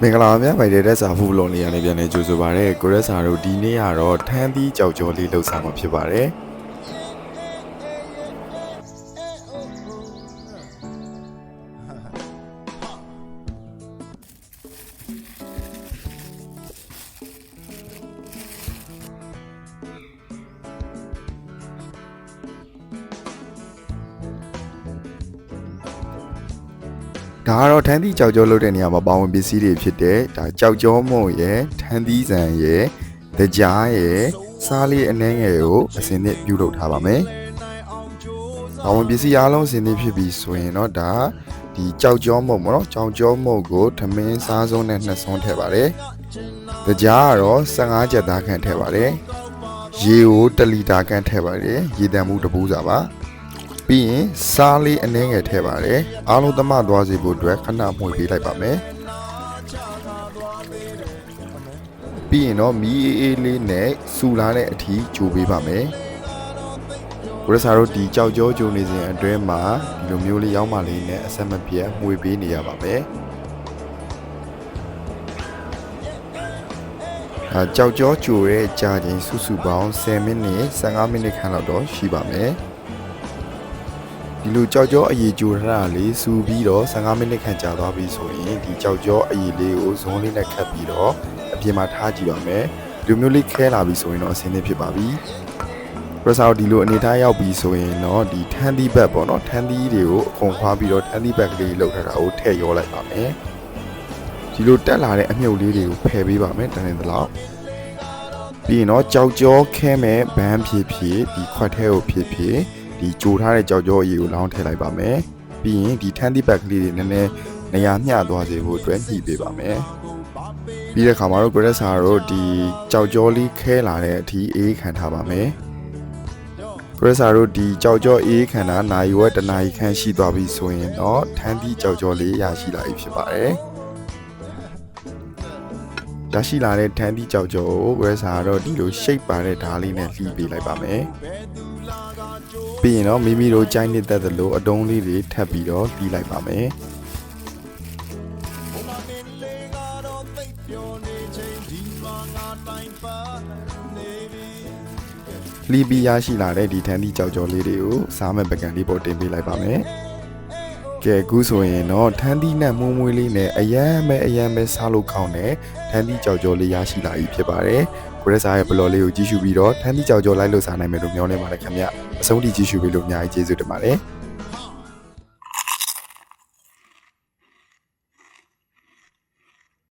မင်္ဂလာပါဗျာဗိုက်တဲ့စာဖူဘလော့လေးရနေပြန်နေကြိုဆိုပါရစေကိုရက်စာတို့ဒီနေ့ကတော့ထန်းသီးကြောက်ကြောလေးလှုပ်ဆောင်မှာဖြစ်ပါတယ် ဒါကတော့ထန်းသီးကြောက်ကြောလုပ်တဲ့နေရာမှာပါဝင်ပစ္စည်းတွေဖြစ်တဲ့ဒါကြောက်ကြောမုံရယ်ထန်းသီးဆန်ရယ်တကြားရယ်စားလေးအနှဲငယ်ကိုအစင်းနဲ့ပြုလုပ်ထားပါမယ်။ပါဝင်ပစ္စည်းအားလုံးအစင်းနဲ့ဖြစ်ပြီးဆိုရင်တော့ဒါဒီကြောက်ကြောမုံပေါ့နော်ကြောက်ကြောမုံကိုထမင်းစားစုံနဲ့နှစ်ဆွန်းထည့်ပါတယ်။တကြားကတော့15ကျက်သားခန့်ထည့်ပါတယ်။ရေကို1လီတာခန့်ထည့်ပါတယ်။ရေတံမှုတစ်ပူးစာပါ။ ပြီးရင်စားလေးအနှဲငယ်ထည့်ပါတယ်အားလုံးသမသွားစေဖို့အတွက်ခဏမှွေပေးလိုက်ပါမယ်ပြီးရင်တော့မီးအေးအေးလေးနဲ့စူလာတဲ့အထိဂျိုပေးပါမယ်ကိုရစာတို့ဒီကြောက်ကြောဂျိုနေစဉ်အတွင်းမှာဒီလိုမျိုးလေးရောက်မှလေးနဲ့အဆက်မပြတ်မှွေပေးနေရပါမယ်အဲကြောက်ကြောဂျိုရဲ့ကြာချိန်စုစုပေါင်း10မိနစ်15မိနစ်ခန့်လောက်တော့ရှိပါမယ် ဒီလိုကြောက်ကြောအည်ကြိုထားတာလေးစူပြီးတော့15မိနစ်ခန့်ကြာသွားပြီဆိုရင်ဒီကြောက်ကြောအည်လေးကိုဇွန်းလေးနဲ့ခတ်ပြီးတော့အပြင်မှာထားကြည့်ပါမယ်ဒီလိုမျိုးလေးခဲလာပြီဆိုရင်တော့အဆင်သင့်ဖြစ်ပါပြီပရဆောက်ဒီလိုအနေထားရောက်ပြီဆိုရင်တော့ဒီထန်းသီးဘက်ပေါ့နော်ထန်းသီးတွေကိုအကုန်ခွာပြီးတော့ထန်းသီးဘက်ကလေးလောက်ထားတာကိုထည့်ရောလိုက်ပါမယ်ဒီလိုတက်လာတဲ့အမြုပ်လေးတွေကိုဖယ်ပေးပါမယ်တန်းနေသလောက်ပြီးရင်တော့ကြောက်ကြောခဲမဲ့ဘန်းဖြစ်ဖြစ်ဒီခွက်ထဲကိုဖြစ်ဖြစ် ဒီကြိုထားတဲ့ကြောက်ကြောအရေးကိုလောင်းထည့်လိုက်ပါမယ်။ပြီးရင်ဒီထန်းသီးဘက်ကလေးတွေနည်းနည်းနေရာမျှသွားစေဖို့အတွက်ညှိပေးပါမယ်။ပြီးတဲ့ခါမှာတော့ Gradessa တို့ဒီကြောက်ကြောလေးခဲလာတဲ့အထိအေးခံထားပါမယ်။ Gradessa တို့ဒီကြောက်ကြောအေးခံတာနိုင်ဝက်တစ်နာရီခန့်ရှိသွားပြီဆိုရင်တော့ထန်းသီးကြောက်ကြောလေးရရှိလာပြီဖြစ်ပါတယ်။ရရှိလာတဲ့ထန်းသီးကြောက်ကြောကို Gradessa ကတော့ဒီလို shape ပါတဲ့ဓာတ်လေးနဲ့လှီးပေးလိုက်ပါမယ်။ ပြီးရင်တော့မိမိတို့ကြိုင်းနှစ်သက်သလိုအတုံးလေးတွေထပ်ပြီးတော့ပြီးလိုက်ပါမယ်လီဘီရရှိလာတဲ့ဒီထန်ဒီကြောက်ကြောလေးတွေကိုစားမဲ့ပကံလေးပေါ်တင်ပေးလိုက်ပါမယ် ကဲအခုဆိုရင်တော့ထန်းသီးနဲ့မွှမွှေးလေးနဲ့အယမ်းပဲအယမ်းပဲစားလို့ကောင်းတဲ့ထန်းသီးကြောက်ကြောလေးရရှိလာပြီဖြစ်ပါတယ်ကိုရက်စာရဲ့ဘလော်လေးကိုကြည့်ရှုပြီးတော့ထန်းသီးကြောက်ကြောလိုက်လို့စားနိုင်မယ်လို့မျှော်လင့်ပါတယ်ခင်ဗျအဆုံးထိကြည့်ရှုပြီးလို့အများကြီးကျေးဇူးတင်ပါတယ်